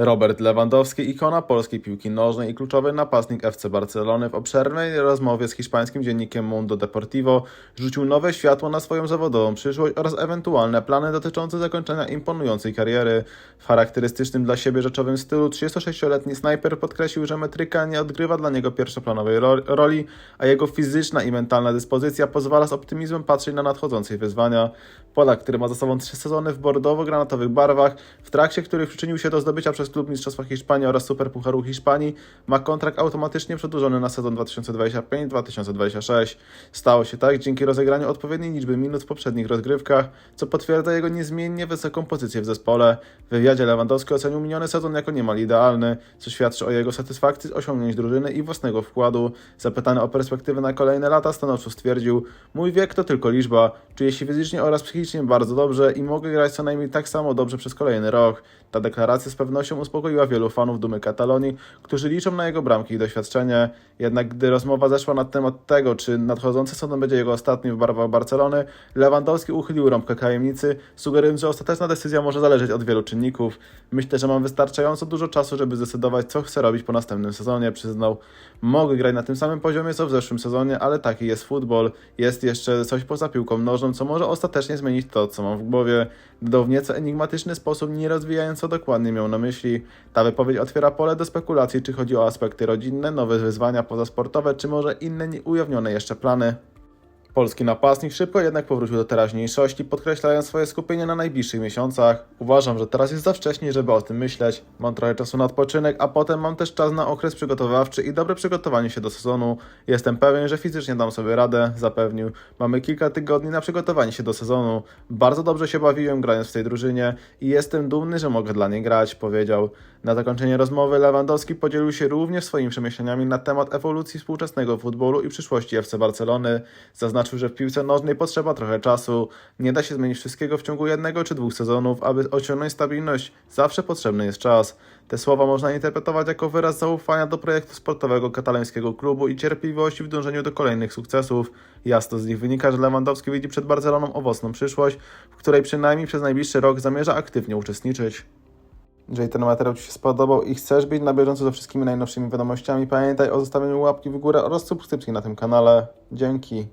Robert Lewandowski, ikona polskiej piłki nożnej i kluczowy napastnik FC Barcelony w obszernej rozmowie z hiszpańskim dziennikiem Mundo Deportivo rzucił nowe światło na swoją zawodową przyszłość oraz ewentualne plany dotyczące zakończenia imponującej kariery. W charakterystycznym dla siebie rzeczowym stylu 36-letni snajper podkreślił, że metryka nie odgrywa dla niego pierwszoplanowej ro- roli, a jego fizyczna i mentalna dyspozycja pozwala z optymizmem patrzeć na nadchodzące wyzwania. Polak, który ma za sobą trzy sezony w bordowo-granatowych barwach, w trakcie których przyczynił się do zdobycia przez klub Mistrzostwa Hiszpanii oraz Superpucharu Hiszpanii, ma kontrakt automatycznie przedłużony na sezon 2025-2026. Stało się tak dzięki rozegraniu odpowiedniej liczby minut w poprzednich rozgrywkach, co potwierdza jego niezmiennie wysoką pozycję w zespole. W wywiadzie Lewandowski ocenił miniony sezon jako niemal idealny, co świadczy o jego satysfakcji z osiągnięć drużyny i własnego wkładu. Zapytany o perspektywy na kolejne lata, stanowczo stwierdził: Mój wiek to tylko liczba. Czuję się fizycznie oraz psychicznie bardzo dobrze i mogę grać co najmniej tak samo dobrze przez kolejny rok. Ta deklaracja z pewnością uspokoiła wielu fanów dumy Katalonii, którzy liczą na jego bramki i doświadczenie. Jednak gdy rozmowa zeszła na temat tego, czy nadchodzący sezon będzie jego ostatnim w barwach Barcelony, Lewandowski uchylił rąbkę tajemnicy, sugerując, że ostateczna decyzja może zależeć od wielu czynników. Myślę, że mam wystarczająco dużo czasu, żeby zdecydować, co chcę robić po następnym sezonie, przyznał. Mogę grać na tym samym poziomie, co w zeszłym sezonie, ale taki jest futbol. Jest jeszcze coś poza piłką nożną, co może ostatecznie zmienić to, co mam w głowie. Dodał w nieco enigmatyczny sposób, nie rozwijając co dokładnie miał na myśli. Ta wypowiedź otwiera pole do spekulacji, czy chodzi o aspekty rodzinne, nowe wyzwania pozasportowe, czy może inne nieujawnione jeszcze plany. Polski napastnik szybko jednak powrócił do teraźniejszości, podkreślając swoje skupienie na najbliższych miesiącach. Uważam, że teraz jest za wcześnie, żeby o tym myśleć. Mam trochę czasu na odpoczynek, a potem mam też czas na okres przygotowawczy i dobre przygotowanie się do sezonu. Jestem pewien, że fizycznie dam sobie radę, zapewnił. Mamy kilka tygodni na przygotowanie się do sezonu. Bardzo dobrze się bawiłem grając w tej drużynie i jestem dumny, że mogę dla niej grać, powiedział. Na zakończenie rozmowy Lewandowski podzielił się również swoimi przemyśleniami na temat ewolucji współczesnego futbolu i przyszłości FC Barcelony. Zaznaczył, że w piłce nożnej potrzeba trochę czasu. Nie da się zmienić wszystkiego w ciągu jednego czy dwóch sezonów. Aby osiągnąć stabilność, zawsze potrzebny jest czas. Te słowa można interpretować jako wyraz zaufania do projektu sportowego katalońskiego klubu i cierpliwości w dążeniu do kolejnych sukcesów. Jasno z nich wynika, że Lewandowski widzi przed Barceloną owocną przyszłość, w której przynajmniej przez najbliższy rok zamierza aktywnie uczestniczyć. Jeżeli ten materiał Ci się spodobał i chcesz być na bieżąco ze wszystkimi najnowszymi wiadomościami, pamiętaj o zostawieniu łapki w górę oraz subskrypcji na tym kanale. Dzięki.